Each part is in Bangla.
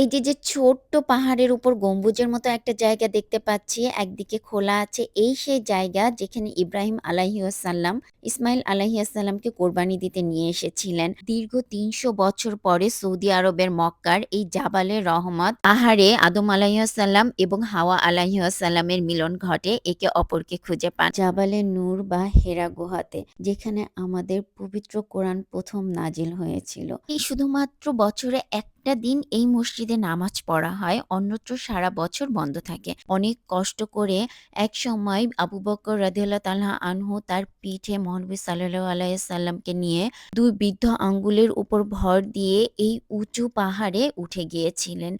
এই যে, যে ছোট্ট পাহাড়ের উপর গম্বুজের মতো একটা জায়গা দেখতে পাচ্ছি, একদিকে খোলা আছে। এই সেই জায়গা যেখানে ইব্রাহিম আলাইহিওয়াসাল্লাম, ইসমাইল আলাইহিসাল্লামকে কোরবানি দিতে নিয়ে এসেছিলেন। দীর্ঘ ৩০০ বছর পরে সৌদি আরবের মক্কার এই জাবালে রহমত পাহাড়ে আদম আলাইহিসাল্লাম এবং হাওয়া আলাইহিসাল্লামের মিলন ঘটে একে অপরকে খুঁজে পান। জাবালে নূর বা হেরা গুহাতে যেখানে আমাদের পবিত্র কোরআন প্রথম নাজিল হয়েছিল। এই শুধুমাত্র বছরে একটা দিন এই মসজিদে নামাজ পড়া হয়, অন্যত্র সারা বছর বন্ধ থাকে। অনেক কষ্ট করে এক সময় আবু বকর রাদিয়াল্লাহু তাল্লাহ আনহু তার পিঠে মহানবী সাল্লু আলাইসাল্লামকে নিয়ে দুই বৃদ্ধ আঙ্গুলের উপর ভর দিয়ে এই উঁচু পাহাড়ে উঠে গিয়েছিলেন।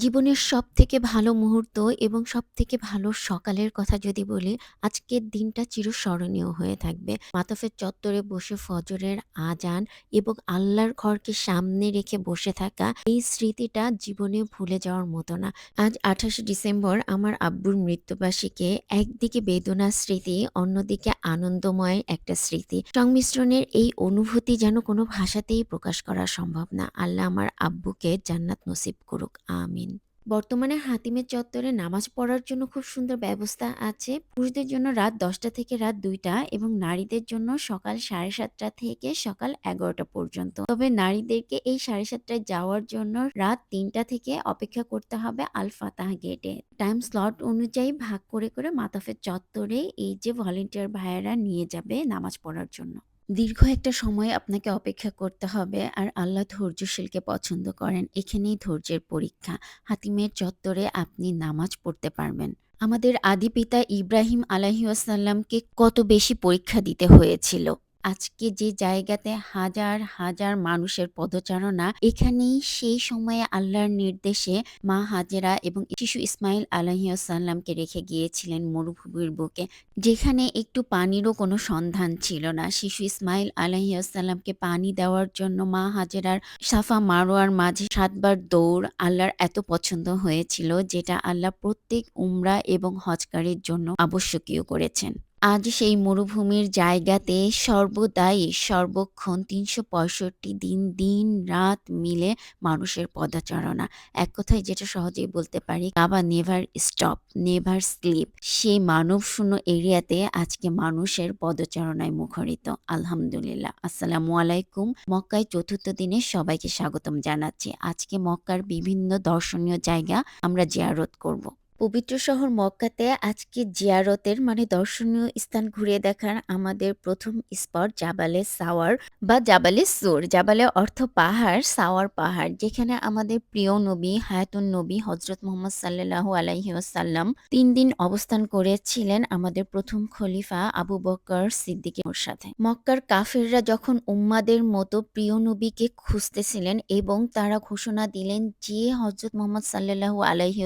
জীবনের সব থেকে ভালো মুহূর্ত এবং সব থেকে ভালো সকালের কথা যদি বলি, আজকের দিনটা চিরস্মরণীয় হয়ে থাকবে। মাতাফের চত্বরে বসে ফজরের আজান এবং আল্লাহর ঘরকে সামনে রেখে বসে থাকা এই স্মৃতিটা জীবনে ভুলে যাওয়ার মতো না। আজ ২৮ ডিসেম্বর আমার আব্বুর মৃত্যুবার্ষিকী। একদিকে বেদনার স্মৃতি, অন্যদিকে আনন্দময় একটা স্মৃতি। সংমিশ্রণের এই অনুভূতি যেন কোনো ভাষাতেই প্রকাশ করা সম্ভব না। আল্লাহ আমার আব্বুকে জান্নাত নসিব করুক। আমিন। বর্তমানে হাতিমের চত্বরে নামাজ পড়ার জন্য খুব সুন্দর ব্যবস্থা আছে। পুরুষদের জন্য রাত ১০টা থেকে রাত দুইটা এবং নারীদের জন্য সকাল ৭:৩০ থেকে সকাল ১১টা পর্যন্ত। তবে নারীদেরকে এই ৭:৩০ যাওয়ার জন্য রাত তিনটা থেকে অপেক্ষা করতে হবে আল ফাতাহ গেটে। টাইম স্লট অনুযায়ী ভাগ করে, করে মাতাফের চত্বরে এই যে ভলান্টিয়ার ভাইয়েরা নিয়ে যাবে নামাজ পড়ার জন্য। দীর্ঘ একটা সময় আপনাকে অপেক্ষা করতে হবে আর আল্লাহ ধৈর্যশীলকে পছন্দ করেন। এখানেই ধৈর্যের পরীক্ষা। হাতিমের চত্বরে আপনি নামাজ পড়তে পারবেন। আমাদের আদি পিতা ইব্রাহিম আলাহিউসাল্লামকে কত বেশি পরীক্ষা দিতে হয়েছিল। আজকে যে জায়গাতে হাজার, হাজার মানুষের পদচারণা, এখানেই সেই সময়ে আল্লাহর নির্দেশে মা হাজেরা এবং শিশু ইসমাইল আলাইহিসাল্লামকে রেখে গিয়েছিলেন মরুভূমির বুকে। যেখানে একটু পানিরও কোনো সন্ধান ছিল না। শিশু ইসমাইল আলাইহিসাল্লামকে পানি দেওয়ার জন্য মা হাজেরার সাফা মারোয়ার মাঝে সাতবার দৌড় আল্লাহর এত পছন্দ হয়েছিল যেটা আল্লাহ প্রত্যেক উমরা এবং হজকারীর জন্য আবশ্যকীয় করেছেন। আজ সেই মরুভূমির জায়গাতে সর্বদাই সর্বক্ষণ ৩৬৫ দিন, দিন-রাত মিলে মানুষের পদাচারণা এক কথায় যেটা সহজেই বলতে পারি Kaaba never stop, never sleep. সেই মানবশূন্য এরিয়াতে আজকে মানুষের পদচারণায় মুখরিত। আলহামদুলিল্লাহ। আসসালামু আলাইকুম। মক্কায় চতুর্থ দিনে সবাইকে স্বাগতম জানাচ্ছি। আজকে মক্কার বিভিন্ন দর্শনীয় জায়গা আমরা জিয়ারত করব। পবিত্র শহর মক্কাতে আজকে জিয়ারতের মানে দর্শনীয় স্থান ঘুরে দেখার আমাদের প্রথম স্পট জাবালে সাওয়ার বা জাবালে সুর। জাবালে অর্থ পাহাড়, সাওয়ার পাহাড় যেখানে আমাদের প্রিয় নবী হায়াতুন নবী হজরত মোহাম্মদ সাল্লাল্লাহু আলাইহি ওয়াসাল্লাম ৩ দিন অবস্থান করেছিলেন আমাদের প্রথম খলিফা আবু বকর সিদ্দিকের সাথে। মক্কার কাফেররা যখন উম্মাদের মতো প্রিয় নবীকে খুঁজতেছিলেন এবং তারা ঘোষণা দিলেন যে হজরত মোহাম্মদ সাল্লাল্লাহু আলাইহি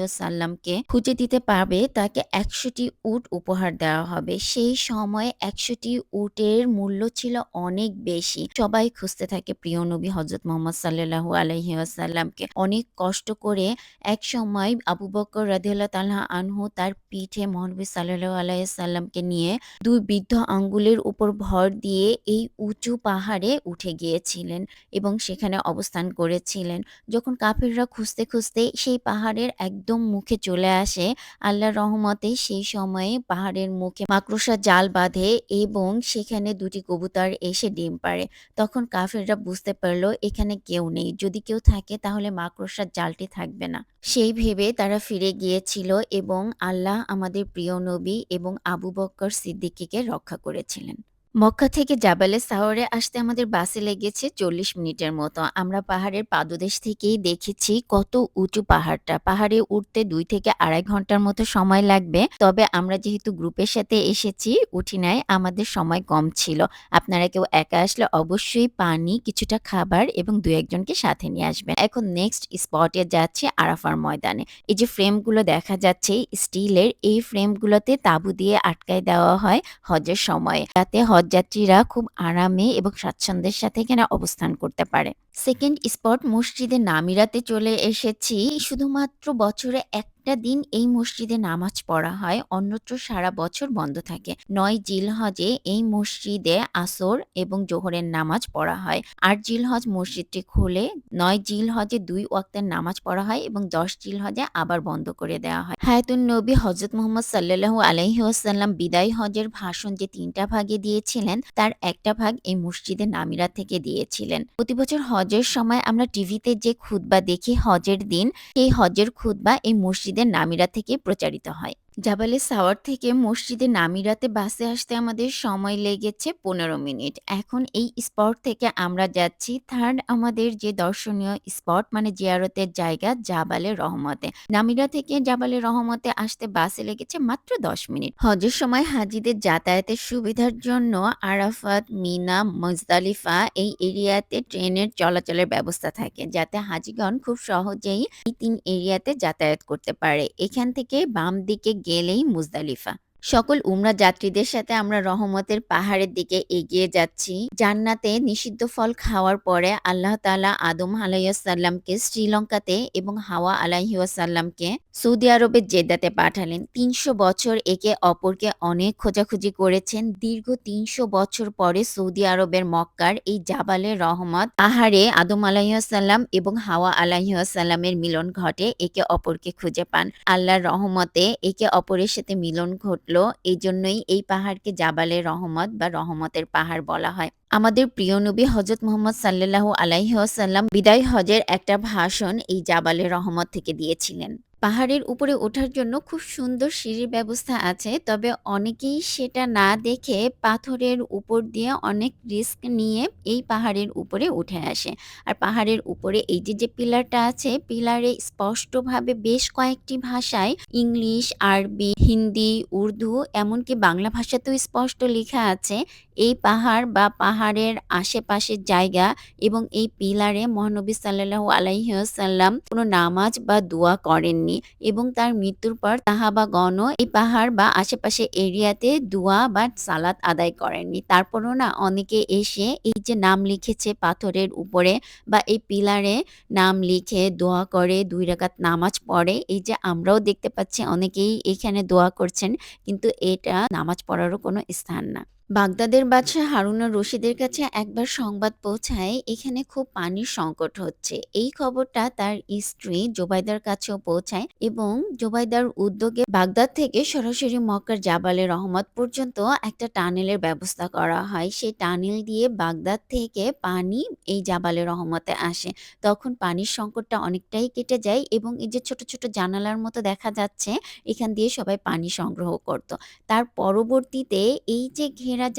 খুঁজে দিতে পারবে তাকে ১০০টি উট উপহার দেওয়া হবে। সেই সময়ে ১০০টি উটের মূল্য ছিল অনেক বেশি। সবাই খুঁজতে থাকে প্রিয় নবী হজরত মোহাম্মদ সাল্লাল্লাহু আলাইহি ওয়াসাল্লামকে। অনেক কষ্ট করে এক সময় আবু বকর রাদিয়াল্লাহু তাআলা আনহু তার পিঠে মহানবী সাল্লাল্লাহু আলাইসাল্লামকে নিয়ে ২ বৃদ্ধ আঙ্গুলের উপর ভর দিয়ে এই উঁচু পাহাড়ে উঠে গিয়েছিলেন এবং সেখানে অবস্থান করেছিলেন। যখন কাফেররা খুঁজতে, খুঁজতে সেই পাহাড়ের একদম মুখে চলে আসে, আল্লাহর রহমতে সেই সময়ে পাহাড়ের মুখে মাকড়সার জাল বাঁধে এবং সেখানে ২ টি কবুতর এসে ডিম পাড়ে। তখন কাফেররা বুঝতে পারল, এখানে কেউ নেই। যদি কেউ থাকে, তাহলে মাকড়সার জালটি থাকবে না। সেই ভেবে তারা ফিরে গিয়েছিল এবং আল্লাহ আমাদের প্রিয় নবী এবং আবু বক্কর সিদ্দিকীকে রক্ষা করেছিলেন। মক্কা থেকে জাবালে সাওয়ারে আসতে আমাদের বাসে লেগেছে ৪০ মিনিটের মতো। আমরা পাহাড়ের পাদদেশ থেকেই দেখেছি কত উঁচু পাহাড়টা। পাহাড়ে উঠতে দুই থেকে ২.৫ ঘণ্টার মতো সময় লাগবে। তবে আমরা যেহেতু গ্রুপের সাথে এসেছি, উঠি নাই, আমাদের সময় কম ছিল। আপনারা কেউ একা আসলে অবশ্যই পানি, কিছুটা খাবার এবং দু একজনকে সাথে নিয়ে আসবেন। এখন নেক্সট স্পটে যাচ্ছি আরাফার ময়দানে। এই যে ফ্রেমগুলো দেখা যাচ্ছে স্টিলের, এই ফ্রেমগুলোতে তাঁবু দিয়ে আটকায় দেওয়া হয় হজের সময়ে। যাতে হজযাত্রীরা খুব আরামে এবং স্বাচ্ছন্দ্যের সাথে এখানে অবস্থান করতে পারে। সেকেন্ড স্পট মসজিদে নামিরাতে চলে এসেছি। শুধুমাত্র বছরে একটা একটা দিন এই মসজিদে নামাজ পড়া হয়, অন্যত্র সারা বছর বন্ধ থাকে। নয় জিলহজে এই মসজিদে আসর এবং জোহরের নামাজ পড়া হয়। আট জিলহজ মসজিদটি খুলে নয় জিল জিলহজে দুই ওয়াক্তের নামাজ পড়া হয় এবং দশ জিল জিলহজে আবার বন্ধ করে দেওয়া হয়। হায়াতুন নবী হজরত মোহাম্মদ সাল্লাল্লাহু আলাইহি ওয়াসাল্লাম বিদায় হজের ভাষণ যে তিনটা ভাগে দিয়েছিলেন, তার একটা ভাগ এই মসজিদে নামিরা থেকে দিয়েছিলেন। প্রতি বছর হজের সময় আমরা টিভিতে যে খুদ্া দেখি হজের দিন, সেই হজের খুদ্া এই মসজিদের নামিরা থেকে প্রচারিত হয়। জাবালে সাওয়ার থেকে মসজিদে নামিরাতে বাসে আসতে আমাদের সময় লেগেছে পনেরো মিনিট। এখন এই স্পট থেকে আমরা যাচ্ছি থার্ড আমাদের যে দর্শনীয় স্পট মানে জিয়ারতের জায়গা জাবালে রহমতে। নামিরা থেকে জাবালে রহমতে আসতে বাসে লেগেছে মাত্র দশ মিনিট। হজের সময় হাজিদের যাতায়াতের সুবিধার জন্য আরাফাত, মিনা, মুজদালিফা এই এরিয়াতে ট্রেনের চলাচলের ব্যবস্থা থাকে, যাতে হাজিগণ খুব সহজেই এই তিন এরিয়াতে যাতায়াত করতে পারে। এখান থেকে বাম দিকে গেলেই মুজদালিফা সকল উমরা যাত্রীদের সাথে আমরা রহমতের পাহাড়ের দিকে এগিয়ে যাচ্ছি। জান্নাতে নিষিদ্ধ ফল খাওয়ার পরে আল্লাহ তাআলা আদম আলাইসাল্লামকে শ্রীলঙ্কাতে এবং হাওয়া আলাইসাল্লামকে সৌদি আরবের জেদ্দাতে পাঠালেন। তিনশো বছর একে অপরকে অনেক খোঁজাখুঁজি করেছেন। দীর্ঘ তিনশো বছর পরে সৌদি আরবের মক্কার এই জাবালে রহমত, পাহাড়ে আদম আলাইসাল্লাম এবং হাওয়া আলাইসাল্লামের মিলন ঘটে, একে অপরকে খুঁজে পান। আল্লাহর রহমতে একে অপরের সাথে মিলন ঘটল। এই জন্যই এই পাহাড়কে জাবালে রহমত বা রহমতের পাহাড় বলা হয়। আমাদের প্রিয় নবী হজরত মোহাম্মদ সাল্লাহ আলাইহি ওয়াসাল্লাম বিদায় হজের একটা ভাষণ এই জাবালে রহমত থেকে দিয়েছিলেন। পাহাড়ের উপরে ওঠার জন্য খুব সুন্দর সিঁড়ির ব্যবস্থা আছে, তবে অনেকেই সেটা না দেখে পাথরের উপর দিয়ে অনেক রিস্ক নিয়ে এই পাহাড়ের উপরে উঠে আসে। আর পাহাড়ের উপরে এই যে যে পিলারটা আছে, পিলারে স্পষ্টভাবে বেশ কয়েকটি ভাষায় ইংলিশ, আরবি, হিন্দি, উর্দু, এমনকি বাংলা ভাষাতেও স্পষ্ট লেখা আছে। এই পাহাড় বা পাহাড়ের আশেপাশের জায়গা এবং এই পিলারে মহানবী সাল্লাল্লাহু আলাইহি ওয়াসাল্লাম কোনো নামাজ বা দোয়া করেননি এবং তার মৃত্যুর পর সাহাবাগণও এই পাহাড় বা আশেপাশে এরিয়াতে দোয়া বা সালাত আদায় করেননি। তারপরও না অনেকে এসে এই যে নাম লিখেছে পাথরের উপরে বা এই পিলারে নাম লিখে দোয়া করে, দুই রাকাত নামাজ পড়ে, এই যে আমরাও দেখতে পাচ্ছি অনেকেই এখানে দোয়া করছেন কিন্তু এটা নামাজ পড়ারও কোনো স্থান না। বাগদাদের বাদশাহ হারুনুর রশিদের কাছে একবার সংবাদ পৌঁছায় এখানে খুব পানির সংকট হচ্ছে। এই খবরটা তার স্ত্রী জোবাইদার কাছেও পৌঁছায় এবং জোবাইদার উদ্যোগে বাগদাদ থেকে সরাসরি মক্কার জাবালে রহমত পর্যন্ত একটা টানেলের ব্যবস্থা করা হয়। সেই টানেল দিয়ে বাগদাদ থেকে পানি এই জাবালে রহমতে আসে। তখন পানির সংকটটা অনেকটাই কেটে যায় এবং এই যে ছোট ছোট জানালার মতো দেখা যাচ্ছে, এখান দিয়ে সবাই পানি সংগ্রহ করত। তার পরবর্তীতে এই যে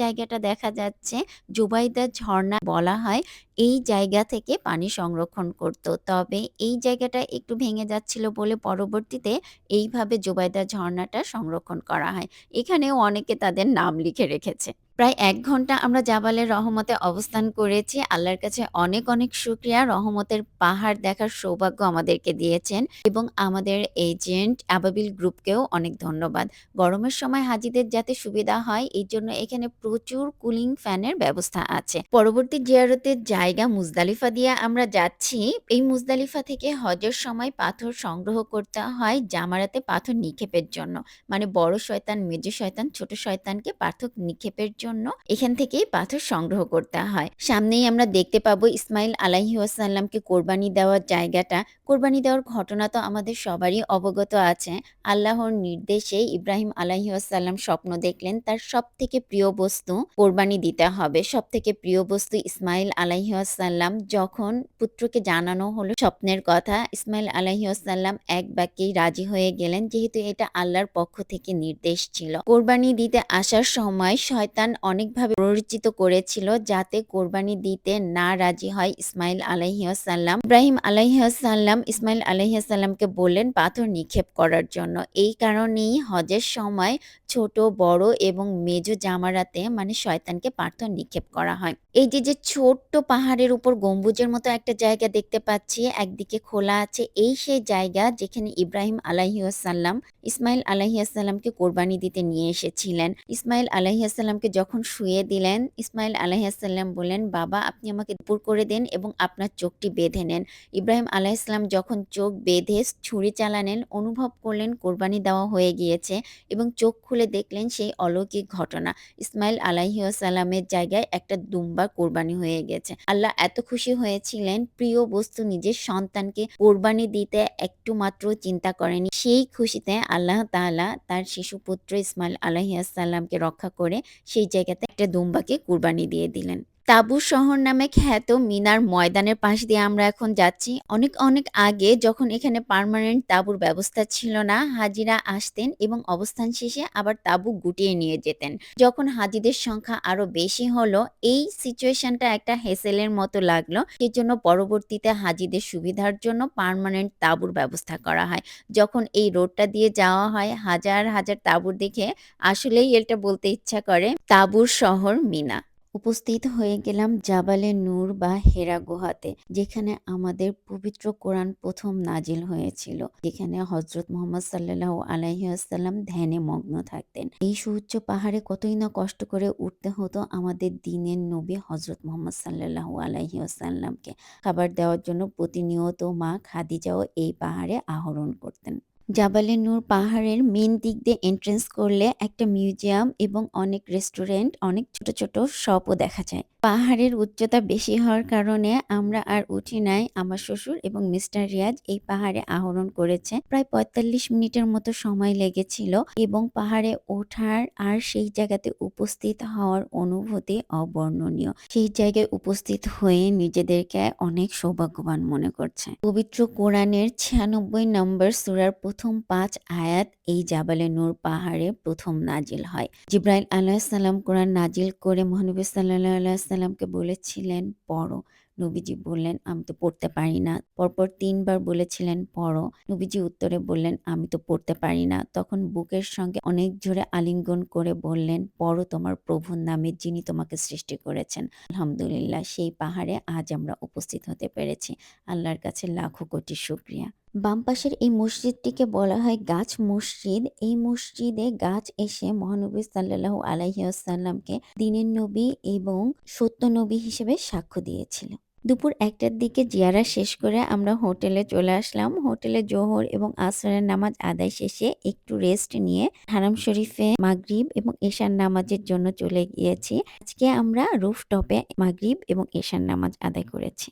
জায়গাটা দেখা যাচ্ছে। জুবাইদা ঝর্ণা বলা হয়, এই জায়গা থেকে পানি সংরক্ষণ করত। তবে এই জায়গাটা একটু ভেঙে যাচ্ছিল বলে পরবর্তীতে এইভাবে জুবাইদা ঝর্ণাটা সংরক্ষণ করা হয়। এখানেও অনেকে তাদের নাম লিখে রেখেছে। প্রায় এক ঘণ্টা আমরা জাবালের রহমতে অবস্থান করেছি। আল্লাহর কাছে অনেক অনেক শুক্রিয়া। রহমতের পাহাড় দেখার সৌভাগ্য আমাদেরকে দিয়েছেন এবং আমাদের এজেন্ট আবাবিল গ্রুপকেও অনেক ধন্যবাদ। গরমের সময় হাজিদের যাতে সুবিধা হয়, এই জন্য এখানে প্রচুর কুলিং ফ্যানের ব্যবস্থা আছে। পরবর্তী জিয়ারতের জায়গা মুজদালিফা দিয়ে আমরা যাচ্ছি। এই মুজদালিফা থেকে হজের সময় পাথর সংগ্রহ করতে হয় জামারাতে পাথর নিক্ষেপের জন্য। মানে বড় শয়তান, মেজো শয়তান, ছোট শয়তানকে পাথর নিক্ষেপের জন্য এখান থেকেই পাথর সংগ্রহ করতে হয়। সামনেই আমরা দেখতে পাবো ইসমাইল আলাহি ওয়াসাল্লামকে কোরবানি দেওয়ার জায়গাটা। কোরবানি দেওয়ার ঘটনা তো আমাদের সবারই অবগত আছে। আল্লাহর নির্দেশে ইব্রাহিম আলাহি ওয়াসাল্লাম স্বপ্ন দেখলেন তার সব থেকে প্রিয় বস্তু কোরবানি দিতে হবে। সব থেকে প্রিয় বস্তু ইসমাইল আলাহি ওয়াসাল্লাম যখন পুত্রকে জানানো হলো স্বপ্নের কথা, ইসমাইল আলাহি ওয়াসাল্লাম এক বাক্যেই রাজি হয়ে গেলেন যেহেতু এটা আল্লাহর পক্ষ থেকে নির্দেশ ছিল। কোরবানি দিতে আসার সময় শয়তান অনেকভাবে প্ররোচিত করেছিল যাতে কোরবানি দিতে না রাজি হয় ইসমাইল আলাইহাল্লাম ইব্রাহিম আলাইহাল্লাম ইসমাইল আলাইহাল্লামকে বললেন, পাথর নিক্ষেপ করার জন্য। এই কারণেই হজের সময় ছোট, বড় এবং মেজো জামারাতে মানে শয়তানকে পাথর নিক্ষেপ করা হয়। এই যে, যে ছোট্ট পাহাড়ের উপর গম্বুজের মতো একটা জায়গা দেখতে পাচ্ছি, একদিকে খোলা আছে। এই সেই জায়গা যেখানে ইব্রাহিম আলাইহিওয়াসাল্লাম ইসমাইল আলাইহিসসালামকে কোরবানি দিতে নিয়ে এসেছিলেন। ইসমাইল আলাইহিসসালামকে যখন শুয়ে দিলেন, ইসমাইল আলাইহিসসালাম বললেন, "বাবা আপনি আমাকে দুপুর করে দেন এবং আপনার চোখটি বেঁধে নেন।" ইব্রাহিম আলাইহিসসালাম যখন চোখ বেঁধে ছুরি চালানেন অনুভব করলেন কোরবানি দেওয়া হয়ে গিয়েছে এবং চোখ খুলে দেখলেন সেই অলৌকিক ঘটনা। ইসমাইল আলাইহিওয়াসাল্লামের জায়গায় একটা দুম্বা কোরবানি হয়ে গেছে। আল্লাহ এত খুশি হয়েছিলেন, প্রিয় বস্তু নিজের সন্তানকে কোরবানি দিতে একটু মাত্র চিন্তা করেনি। সেই খুশিতে আল্লাহ তাহলা তার শিশু পুত্র ইসমাইল আলাইহিসসালামকে রক্ষা করে সেই জায়গাতে একটা দুম্বাকে কোরবানি দিয়ে দিলেন। তাবু শহর নামে খ্যাত মিনার ময়দানের পাশ দিয়ে আমরা এখন যাচ্ছি। অনেক, অনেক আগে যখন এখানে পার্মানেন্ট তাবুর ব্যবস্থা ছিল না, হাজিরা আসতেন এবং অবস্থান শেষে আবার তাঁবু গুটিয়ে নিয়ে যেতেন। যখন হাজিদের সংখ্যা আরও বেশি হলো, এই সিচুয়েশনটা একটা হেসেলের মতো লাগল। সেজন্য পরবর্তীতে হাজিদের সুবিধার জন্য পার্মানেন্ট তাঁবুর ব্যবস্থা করা হয়। যখন এই রোডটা দিয়ে যাওয়া হয়, হাজার, হাজার তাঁবু দেখে আসলেই এটা বলতে ইচ্ছা করে, তাঁবুর শহর মিনা। উপস্থিত হয়ে গেলাম জাবালে নূর বা হেরা গুহাতে, যেখানে আমাদের পবিত্র কোরআন প্রথম নাজিল হয়েছিল, যেখানে হজরত মোহাম্মদ সাল্লাহ আলাইসাল্লাম ধ্যানে মগ্ন থাকতেন। এই সুউচ্চ পাহাড়ে কতই না কষ্ট করে উঠতে হতো আমাদের দিনের নবী হজরত মোহাম্মদ সাল্লাহ আলাইসাল্লামকে খাবার দেওয়ার জন্য প্রতিনিয়ত মা খাদিজাও এই পাহাড়ে আহরণ করতেন। জাবালে নূর পাহাড়ের মেন দিক দিয়ে এন্ট্রেন্স করলে একটা মিউজিয়াম এবং অনেক রেস্টুরেন্ট অনেক ছোট ছোট শপও দেখা যায়। পাহাড়ের উচ্চতা বেশি হওয়ার কারণে আমরা আর উঠি নাই। আমার শ্বশুর এবং মিস্টার রিয়াজ এই পাহাড়ে আহরণ করেছে। প্রায় পঁয়তাল্লিশ মিনিটের মতো সময় লেগেছিল এবং পাহাড়ে ওঠার আর সেই জায়গাতে উপস্থিত হওয়ার অনুভূতি অবর্ণনীয়। সেই জায়গায় উপস্থিত হয়ে নিজেদেরকে অনেক সৌভাগ্যবান মনে করছে। পবিত্র কোরআনের ছিয়ানব্বই নম্বর সুরার প্রথম পাঁচ আয়াত এই জাবালে নূর পাহাড়ে প্রথম নাজিল হয়। জিব্রাইল আলাহিসাল্লাম কোরআন নাজিল করে মহানবী সাল্লাহ আলাইসাল্লামকে বলেছিলেন, পড়ো। নবীজি বললেন, আমি তো পড়তে পারি না। পরপর তিনবার বলেছিলেন, পড়ো। নবীজি উত্তরে বললেন, আমি তো পড়তে পারি না। তখন বুকের সঙ্গে অনেক জোরে আলিঙ্গন করে বললেন, পড়ো তোমার প্রভুর নামে যিনি তোমাকে সৃষ্টি করেছেন। আলহামদুলিল্লাহ, সেই পাহাড়ে আজ আমরা উপস্থিত হতে পেরেছি। আল্লাহর কাছে লাখো কোটি শুক্রিয়া। বাম পাশের এই মসজিদটিকে বলা হয় গাছ মসজিদ। এই মসজিদে গাছ এসে মহানবী সাল্লাহ আলাইসাল্লামকে দিনের নবী এবং সত্য নবী হিসেবে সাক্ষ্য দিয়েছিল। দুপুর একটার দিকে জিয়ারা শেষ করে আমরা হোটেলে চলে আসলাম। হোটেলে জোহর এবং আসরের নামাজ আদায় শেষে একটু রেস্ট নিয়ে হারাম শরীফে মাগরিব এবং এশার নামাজের জন্য চলে গিয়েছি। আজকে আমরা রুফটপে মাগরিব এবং এশার নামাজ আদায় করেছি।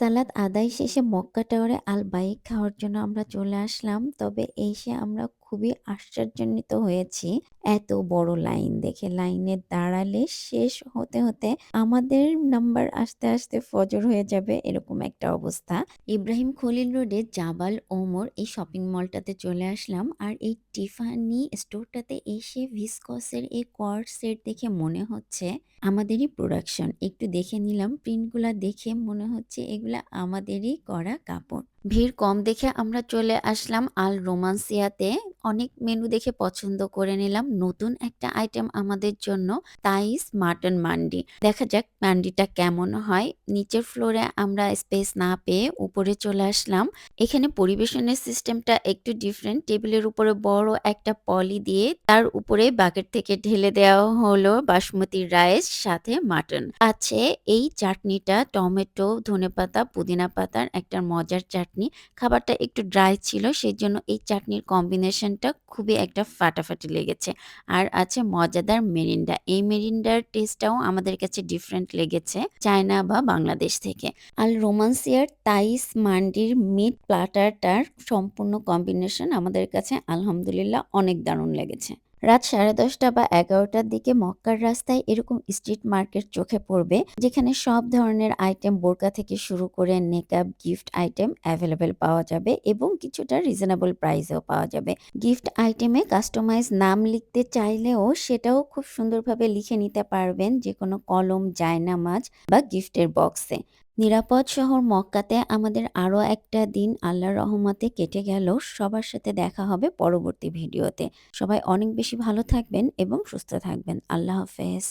সালাদ আদায় শেষে মক্কা টাওয়ারে আল বাইক খাওয়ার জন্য আমরা চলে আসলাম। তবে এসে আমরা খুবই আশ্চর্যান্বিত হয়েছি। এত বড় লাইন দেখে লাইনে দাঁড়ালে শেষ হতে হতে আমাদের নাম্বার আসতে আসতে ফজর হয়ে যাবে এরকম একটা অবস্থা। ইব্রাহিম খলিল রোডে জাবাল, ওমর এই শপিং মলটাতে চলে আসলাম আর এই টিফানি স্টোরটাতে এসে ভিসকসের এই কোয়ার্ড সেট দেখে মনে হচ্ছে আমাদেরই প্রোডাকশন একটু দেখে নিলাম প্রিন্টগুলা দেখে মনে হচ্ছে এগুলা আমাদেরই করা কাপড়। ভিড় কম দেখে আমরা চলে আসলাম আল রোমান্সিয়াতে। অনেক মেনু দেখে পছন্দ করে নিলাম। নতুন একটা আইটেম আমাদের জন্য তাইস মাটন মান্ডি দেখা যাক মান্ডিটা কেমন হয়। নিচের ফ্লোরে আমরা স্পেস না পেয়ে উপরে চলে আসলাম। এখানে পরিবেশনের সিস্টেমটা একটু ডিফারেন্ট টেবিলের উপরে বড় একটা পলি দিয়ে তার উপরে বাকেট থেকে ঢেলে দেওয়া হলো বাসমতি রাইস সাথে মাটন আছে এই চাটনিটা, টমেটো, ধনেপাতা, পুদিনা পাতার একটা মজার চাটনি। খাবারটা একটু ড্রাই ছিল সেই জন্য এই চাটনির কম্বিনেশনটা খুবই একটা ফাটাফাটি লেগেছে। আর আছে মজাদার মেরিন্ডা এই মেরিন্ডার টেস্টটাও আমাদের কাছে ডিফারেন্ট লেগেছে চায়না বা বাংলাদেশ থেকে। আল রোমান্সিয়ার তাইস মান্ডির মিট প্লাটারটার সম্পূর্ণ কম্বিনেশন আমাদের কাছে আলহামদুলিল্লাহ অনেক দারুণ লেগেছে। রাত 10:30 বা এগারোটার দিকে মক্কার রাস্তায় এরকম স্ট্রিট মার্কেট চোখে পড়বে, যেখানে সব ধরনের আইটেম বোরকা থেকে শুরু করে নেকআপ, গিফট আইটেম অ্যাভেলেবেল পাওয়া যাবে এবং কিছুটা রিজনেবল প্রাইসেও পাওয়া যাবে। গিফট আইটেমে কাস্টমাইজ নাম লিখতে চাইলেও সেটাও খুব সুন্দরভাবে লিখে নিতে পারবেন যেকোনো কলম, জায়নামাজ বা গিফটের বক্সে। নিরাপদ শহর মক্কাতে আমাদের আরও একটা দিন আল্লাহর রহমতে কেটে গেল। সবার সাথে দেখা হবে পরবর্তী ভিডিওতে। সবাই অনেক বেশি ভালো থাকবেন এবং সুস্থ থাকবেন। আল্লাহ হাফেজ।